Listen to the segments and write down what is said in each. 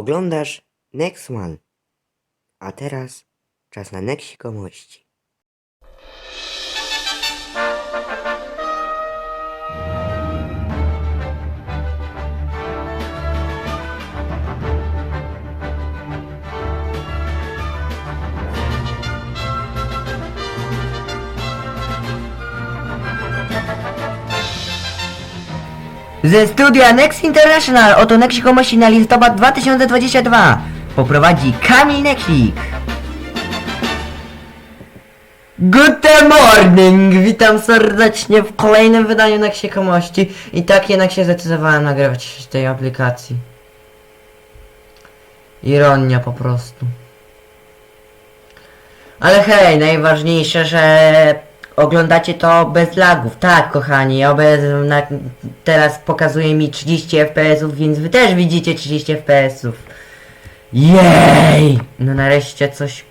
Oglądasz Next One. A teraz czas na neksikomości. Ze studia Next International oto Neksikomości na listopad 2022 poprowadzi Kamil Neksik. Good morning! Witam serdecznie w kolejnym wydaniu Neksikomości i tak jednak się zdecydowałem nagrywać tej aplikacji. Ironia po prostu. Ale hej, najważniejsze, że oglądacie to bez lagów. Tak, kochani, bez, na, teraz pokazuje mi 30 fps-ów, więc wy też widzicie 30 fps-ów. Jej! No nareszcie coś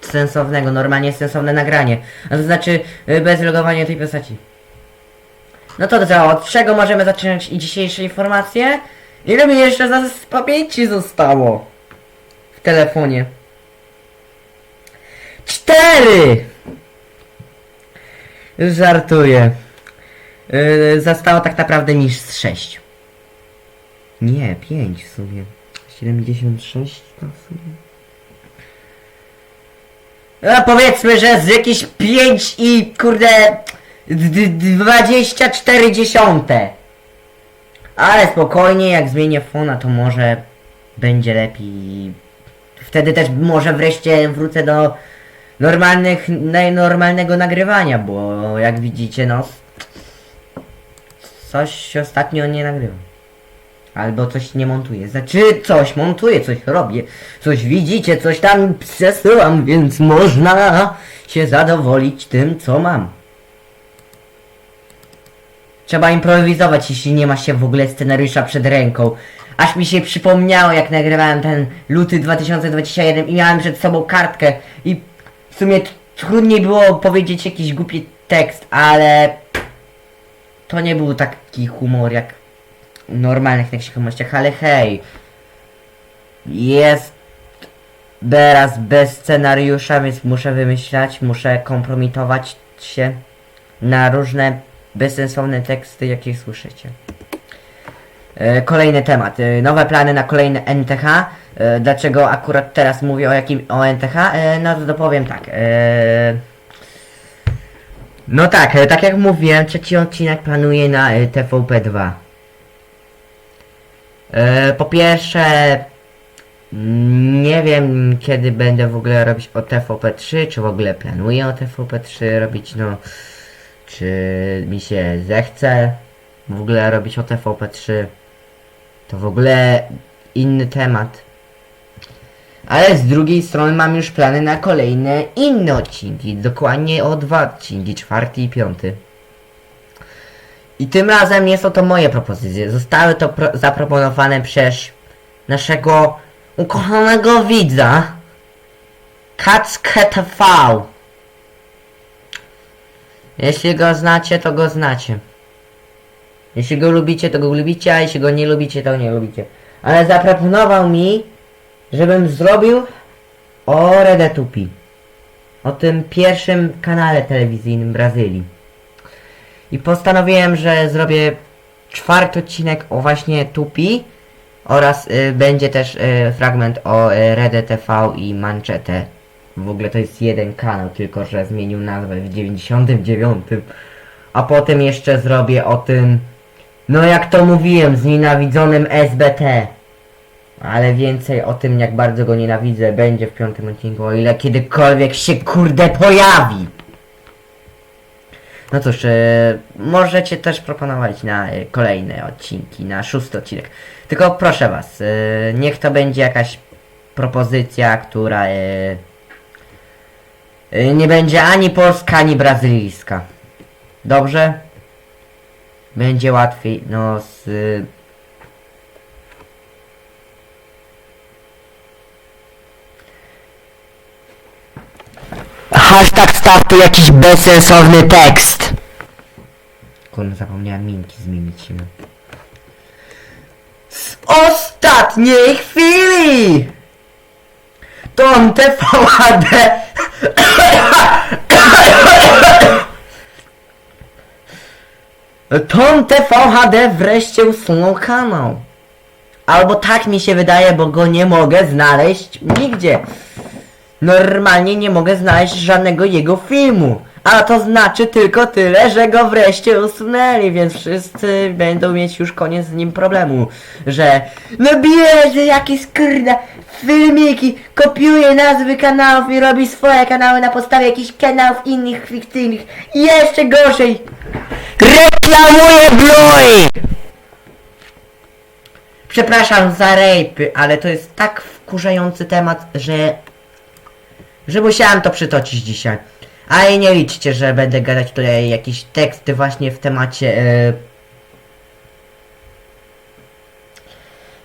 sensownego, normalnie sensowne nagranie. A to znaczy y, bez logowania tej postaci. No to co, od czego możemy zacząć dzisiejsze informacje? Ile mi jeszcze za z pamięci zostało? W telefonie. Cztery! Żartuję. Yy, zostało tak naprawdę niż z 6. Nie, 5 w sumie. 76 to w sumie. A powiedzmy, że z jakieś 5 i kurde d- d- 24 dziesiąte. Ale spokojnie, jak zmienię fona, to może będzie lepiej. Wtedy też może wreszcie wrócę do normalnych, normalnego nagrywania, bo jak widzicie, no coś ostatnio nie nagrywam. Albo coś nie montuję. Znaczy coś montuję, coś robię, coś widzicie, coś tam przesyłam, więc można się zadowolić tym, co mam. Trzeba improwizować, jeśli nie ma się w ogóle scenariusza przed ręką. Aż mi się przypomniało, jak nagrywałem ten luty 2021 i miałem przed sobą kartkę i w sumie trudniej było powiedzieć jakiś głupi tekst, ale to nie był taki humor jak w normalnych neksikomościach, ale hej, jest teraz bez scenariusza, więc muszę wymyślać, muszę kompromitować się na różne bezsensowne teksty, jakie słyszycie. E, Kolejny temat. e, Nowe plany na kolejne NTH. E, Dlaczego akurat teraz mówię o jakim o NTH? E, No to dopowiem tak. e, No tak, tak jak mówiłem, trzeci odcinek planuję na e, TVP2. E, Po pierwsze, nie wiem kiedy będę w ogóle robić o TVP3, czy w ogóle planuję o TVP3 robić, no czy mi się zechce w ogóle robić o TVP3 to w ogóle inny temat. Ale z drugiej strony mam już plany na kolejne inne odcinki, dokładnie o dwa odcinki, czwarty i piąty. I tym razem nie są to moje propozycje, zostały to pro zaproponowane przez naszego ukochanego widza Kackę TV. Jeśli go znacie, to go znacie. Jeśli go lubicie, to go lubicie, a jeśli go nie lubicie, to nie lubicie. Ale zaproponował mi, żebym zrobił o Redetupi. O tym pierwszym kanale telewizyjnym Brazylii. I postanowiłem, że zrobię czwarty odcinek o właśnie Tupi oraz y, będzie też y, fragment o y, Rede TV i Manchetę. W ogóle to jest jeden kanał, tylko że zmienił nazwę w 99. A potem jeszcze zrobię o tym, no jak to mówiłem, znienawidzonym SBT. Ale więcej o tym, jak bardzo go nienawidzę, będzie w piątym odcinku, o ile kiedykolwiek się kurde pojawi. No cóż, e, możecie też proponować na e, kolejne odcinki, na szósty odcinek. Tylko proszę was, e, niech to będzie jakaś propozycja, która nie będzie ani polska, ani brazylijska. Dobrze? Będzie łatwiej, no z... Hashtag staw tu jakiś bezsensowny tekst. Kurde, zapomniałem minki zmienić. no. Z ostatniej chwili! Tom TVHD Tom TVHD wreszcie usunął kanał. Albo tak mi się wydaje, bo go nie mogę znaleźć nigdzie. Normalnie nie mogę znaleźć żadnego jego filmu. A to znaczy tylko tyle, że go wreszcie usunęli, więc wszyscy będą mieć już koniec z nim problemu. Że no bierze jakieś kurde filmiki, kopiuje nazwy kanałów i robi swoje kanały na podstawie jakichś kanałów innych fikcyjnych. I jeszcze gorzej. Reklamuje Bluey! Przepraszam za rejpy, ale to jest tak wkurzający temat, że... że musiałem to przytoczyć dzisiaj. Ale nie liczcie, że będę gadać tutaj jakieś teksty właśnie w temacie e,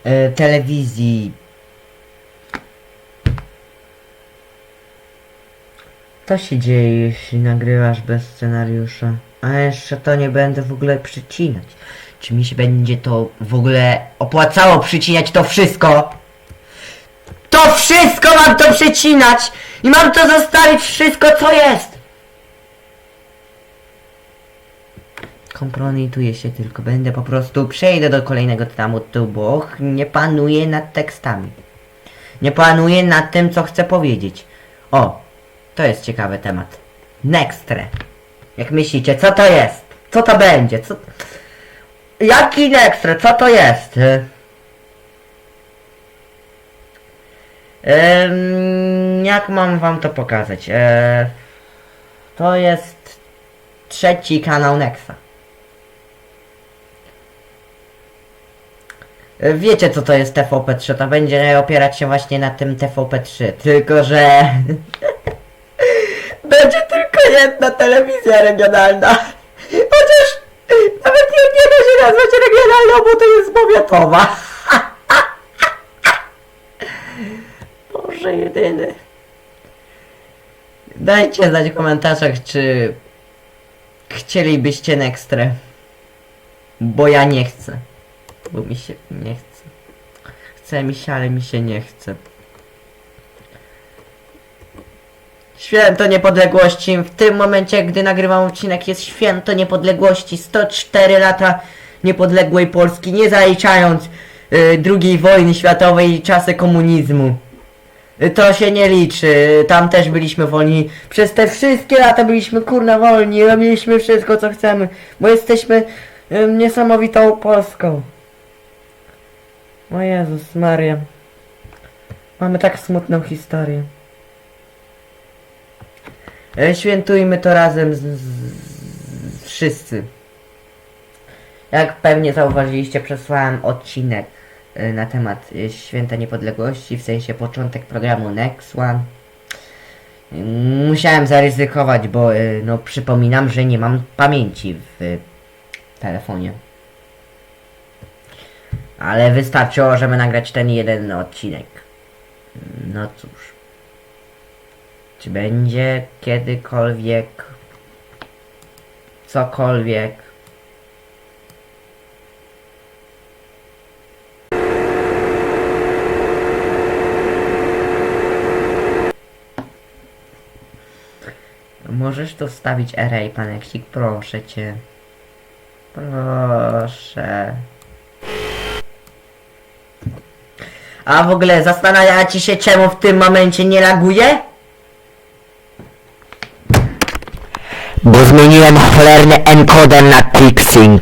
e, telewizji. To się dzieje, jeśli nagrywasz bez scenariusza. A jeszcze to nie będę w ogóle przycinać. Czy mi się będzie to w ogóle opłacało przycinać to wszystko? To wszystko mam to przecinać! I mam to zostawić wszystko co jest! Kompromituję się tylko, będę po prostu przejdę do kolejnego tematu, bo nie panuję nad tekstami. Nie panuję nad tym, co chcę powiedzieć. O, to jest ciekawy temat. Nextre. Jak myślicie, co to jest? Co to będzie? Co... Jaki Nextre? Co to jest? Y- Em, jak mam wam to pokazać? E, to jest trzeci kanał Nexa. E, Wiecie co to jest TVP3, to będzie opierać się właśnie na tym TVP3, tylko że będzie tylko jedna telewizja regionalna. Chociaż nawet nie, nie da się nazwać regionalną, bo to jest powiatowa. Boże jedyny. Dajcie znać w komentarzach, czy chcielibyście Nextre. Bo ja nie chcę. Bo mi się nie chce. Chce mi się, ale mi się nie chce. Święto Niepodległości. W tym momencie, gdy nagrywam odcinek, jest Święto Niepodległości. 104 lata niepodległej Polski, nie zaliczając y, II wojny światowej i czasy komunizmu. To się nie liczy, tam też byliśmy wolni. Przez te wszystkie lata byliśmy kurna wolni, robiliśmy wszystko co chcemy, bo jesteśmy y, niesamowitą Polską. O Jezus Maria. Mamy tak smutną historię. E, Świętujmy to razem z, z, z wszyscy. Jak pewnie zauważyliście, przesłałem odcinek na temat e, Święta Niepodległości, w sensie początek programu Next One. Musiałem zaryzykować, bo e, no przypominam, że nie mam pamięci w e, telefonie. Ale wystarczyło, żeby nagrać ten jeden odcinek. No cóż. Czy będzie kiedykolwiek cokolwiek? Możesz tu wstawić array, paneksik, proszę cię. Proszę. A w ogóle zastanawiacie się czemu w tym momencie nie laguje? Bo zmieniłem cholerny encoder na Pixing.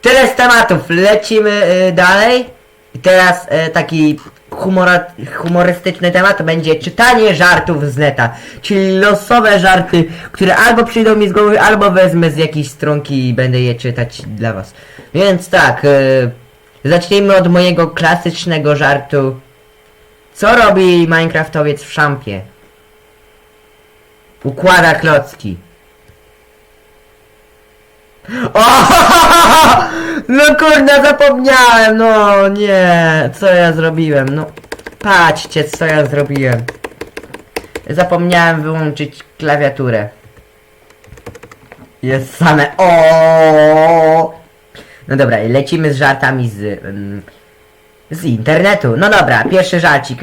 Tyle z tematów, lecimy y, dalej. I teraz y, taki humora, humorystyczny temat będzie czytanie żartów z neta. Czyli losowe żarty, które albo przyjdą mi z głowy, albo wezmę z jakiejś stronki i będę je czytać dla was. Więc tak, y, zacznijmy od mojego klasycznego żartu. Co robi Minecraftowiec w szampie? Układa klocki. O! No kurde, zapomniałem, no nie, co ja zrobiłem, no patrzcie, co ja zrobiłem. Zapomniałem wyłączyć klawiaturę. Jest same o. No dobra, lecimy z żartami z... ym, z internetu. No dobra, pierwszy żarcik.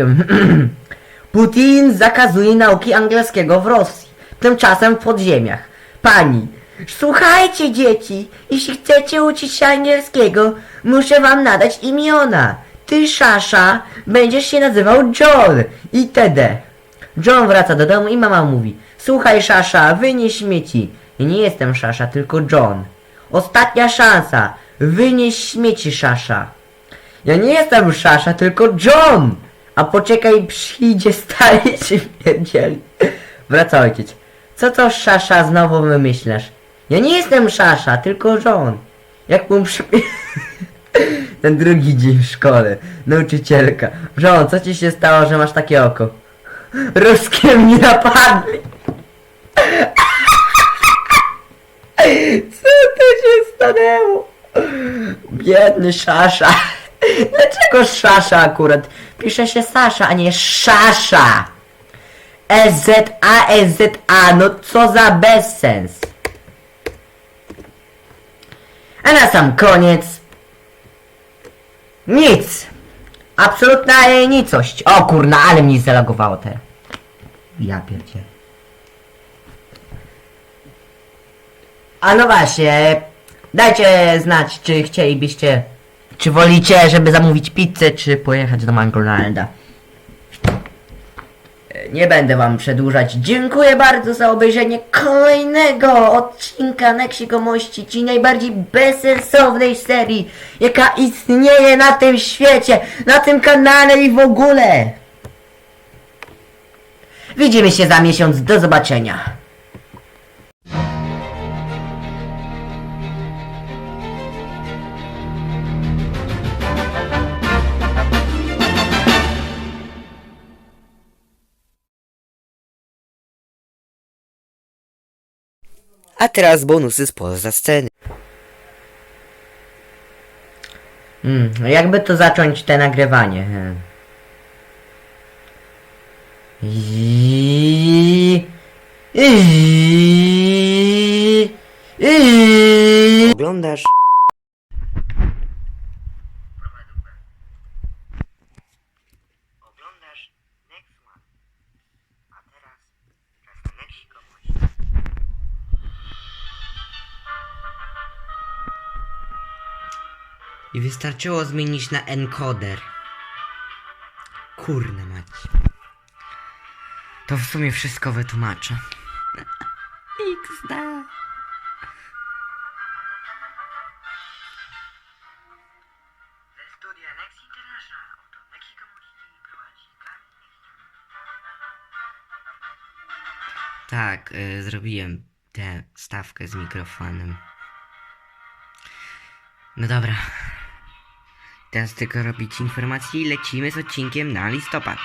Putin zakazuje nauki angielskiego w Rosji. Tymczasem w podziemiach. Pani, słuchajcie dzieci, jeśli chcecie uczyć się angielskiego, muszę wam nadać imiona. Ty, Szasza, będziesz się nazywał John itd. John wraca do domu i mama mówi Słuchaj Szasza, wynieś śmieci. Ja nie jestem Szasza, tylko John. Ostatnia szansa. Wynieś śmieci Szasza. Ja nie jestem Szasza, tylko John! A poczekaj, przyjdzie stary i się pierdzieli. Wraca ojciec. Co to Szasza znowu wymyślasz? Ja nie jestem Szasza, tylko John. Jak mu przy... Ten drugi dzień w szkole. Nauczycielka. John, co ci się stało, że masz takie oko? Ruskie mnie napadli. Co to się stanęło? Biedny Szasza. Dlaczego Szasza akurat? Pisze się Sasza, a nie Szasza. S-Z-A, S-Z-A. No co za bezsens. A na sam koniec... Nic. Absolutna nicość. O kurna, ale mnie zalogowało te. Ja pierdzie. A no właśnie, dajcie znać, czy chcielibyście, czy wolicie, żeby zamówić pizzę, czy pojechać do McDonalda. Nie będę wam przedłużać. Dziękuję bardzo za obejrzenie kolejnego odcinka Neksikomości, ci najbardziej bezsensownej serii, jaka istnieje na tym świecie, na tym kanale i w ogóle. Widzimy się za miesiąc. Do zobaczenia. A teraz bonusy spoza sceny. Hmm, jakby to zacząć te nagrywanie? Hmm. I... I... I... Oglądasz Oglądasz I wystarczyło zmienić na encoder. Kurna mać. To w sumie wszystko wytłumaczę. XD. Tak, y, zrobiłem tę stawkę z mikrofonem. No dobra. Teraz tylko robić informacje i lecimy z odcinkiem na listopad.